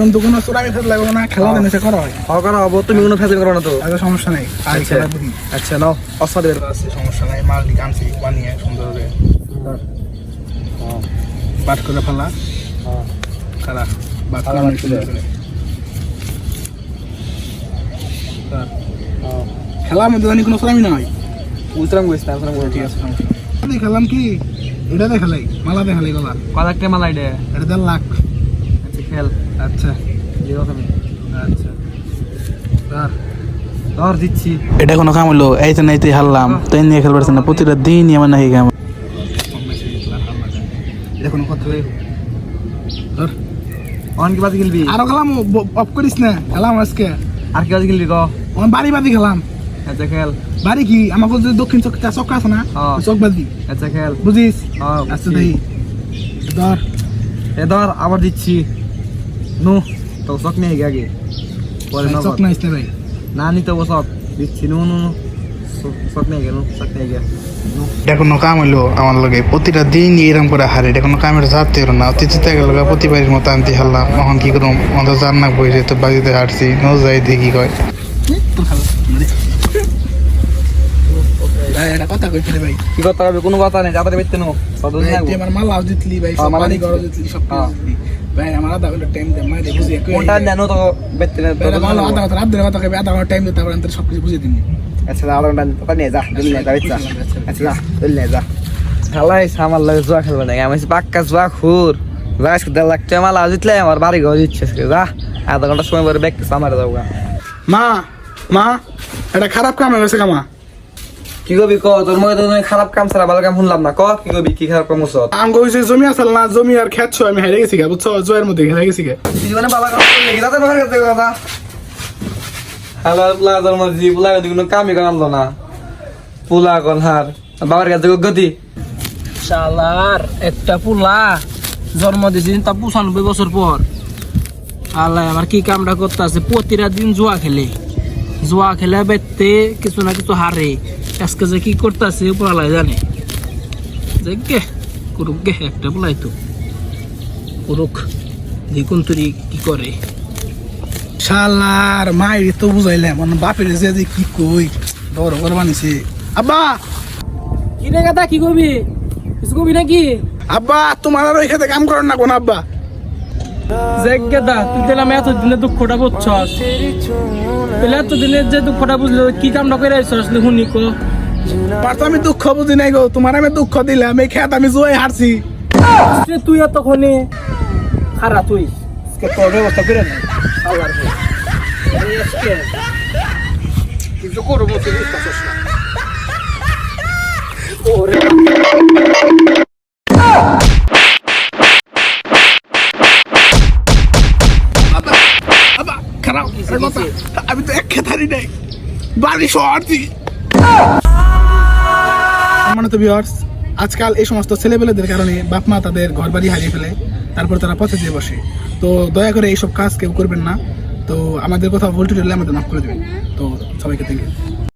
কিন্তু কোনো লাগবে না খেলা দেন করা হয়। হওয়া করা হব। তুমি কোনো করো না তো? আগে সমস্যা নেই। আচ্ছা। আচ্ছা নাও। আছে সমস্যা নাই। মাল আনছি বানিয়ে সুন্দর করে বাট করে ফেলা। খারা বাট করে অনেক সুন্দর করে। খেলার মধ্যে জানি কোনো হয় না ঠিক আছে সমস্যা নেই। আমি খেলাম কি? এটা দেখালাই মালা দেখালাই গলা। কত একটা মালা এটা এটা দেড় লাখ। আচ্ছা খেল আচ্ছা দিও তুমি আচ্ছা। আর ধর দিচ্ছি। এটা কোনো কাম হলো এইতে নাইতে হারলাম তাই নিয়ে খেলবার না প্রতিটা দিনই আমার নাকি কাম। এটা কোনো কথা নেই ধর অন কি বাজি খেলবি? আরও খেলাম অফ করিস না খেলাম আজকে। আর কি বাজি খেলবি ক? আমার বাড়ি বাদি খেলাম। আচ্ছা খেল। বাড়ি কি? আমাকে যে দক্ষিণ চক চক্র আছে না। চক বাদি আচ্ছা খেল। বুঝিস? আচ্ছা। দেই। ধর। এ ধর আবার দিচ্ছি। নু তো চক নেই আগে পরে চক নগদ না ইসতে ভাই। না নিতে হব সব দিচ্ছি নু নু নু। নেই গে নু নেই গে এটা কোনো কাম হইল আমার লগে। প্রতিটা দিন এরকম করে হারে। এটা কোনো কামের জাতে হলো না। অতীতে গেল প্রতিবারের মতো আমি হারলাম। এখন কি করুম? অন্ত জান না বইছে তো বাড়িতে হারছি নো যাই কি কয়। ভাই এটা কথা কইতে ভাই। কি করতে হবে? কোনো কথা নেই। যাতে বেচতে নো আমার মালাও জিতলি ভাই সব মালা বাড়ি জিতলি। সব হ্যাঁ। ভাই আমার আধা ঘণ্টা টাইম দে মাই বুঝি কোনটা জানো তো বেচতে না ভাই মালা আধা ঘণ্টা রাত ধরে কথা কইবে আধা ঘণ্টা টাইম দিতে পারেন তোর সব কিছু বুঝিয়ে দিবি আচ্ছা আধা ঘণ্টা তো নিয়ে যা দিল নিয়ে যা বেচা আচ্ছা যা দিল নিয়ে যা খেলাই আমার লাগে জুয়া খেলবে না আমি পাক্কা জুয়া খুর যা দেড় লাখ টাকা মালা জিতলে আমার বাড়ি ঘর দিচ্ছে যা আধা ঘণ্টা সময় পরে ব্যাগ আমার যাব মা মা এটা খারাপ কাম গেছে কামা কি করবি ক? তোর মধ্যে তো তুমি খারাপ কাম ছাড়া ভালো কাম শুনলাম না। ক কি করবি কি খারাপ কাম করছ আম কইছে জমি আসল না জমি আর খেত আমি হেরে গেছি গা বুঝছ? জয়ের মধ্যে হেরে গেছি গা। জীবনে বাবা কাম করলি কি বাবার কাছে কথা পুলা তোর মধ্যে পুলা কোনো কামই করালো না। পুলা বাবার কাছে গতি। শালার একটা পুলা জন্ম দিয়েছি তা পঁচানব্বই বছর পর। আল্লাহ আমার কি কামটা করতে আছে প্রতিটা দিন জুয়া খেলে। জুয়া খেলে বেতে কিছু না কিছু হারে। আজকে যে কি করতে আছে পুরালাই জানে। যে গে করুক গে একটা পুলাই তো। করুক দেখুন তুই কি করে। শালার মায়ের তো বুঝাইলাম মানে বাপের যে যে কি কই বড় করে বানিয়েছে আব্বা! কি রে গাদা কি কবি? কিছু করবি নাকি? আব্বা তোমার আর ওই খেতে কাম করেন না কোন আব্বা। জেগেদা তুই দিলাম এত দিনে দুঃখটা বুঝছস? তাহলে এত দিনের যে দুঃখটা বুঝলো কি কামটা করে আইসস শুনি কো? আর আমি দুঃখ বুঝি নাই গো তোমার আমি দুঃখ দিলাম এই খেত আমি জুয়াই হারছি। তুই এতক্ষণে খারা তুই। তোর ব্যবস্থা করে নে আল্লাহর ভয়। এই আজকে কিছু করব তুই বুঝতেছস না। ওরে আমি তো এক খেতারি নাই। বাড়ি শহরছি মানে তো ভিউয়ার্স আজকাল এই সমস্ত ছেলেপেলেদের কারণে বাপ মা তাদের ঘর বাড়ি হারিয়ে ফেলে, তারপর তারা পথে যেয়ে বসে। তো দয়া করে এইসব কাজ কেউ করবেন না। তো আমাদের কথা ভুল টুটে আমাদের মাফ করে দেবেন। তো সবাইকে থ্যাংক ইউ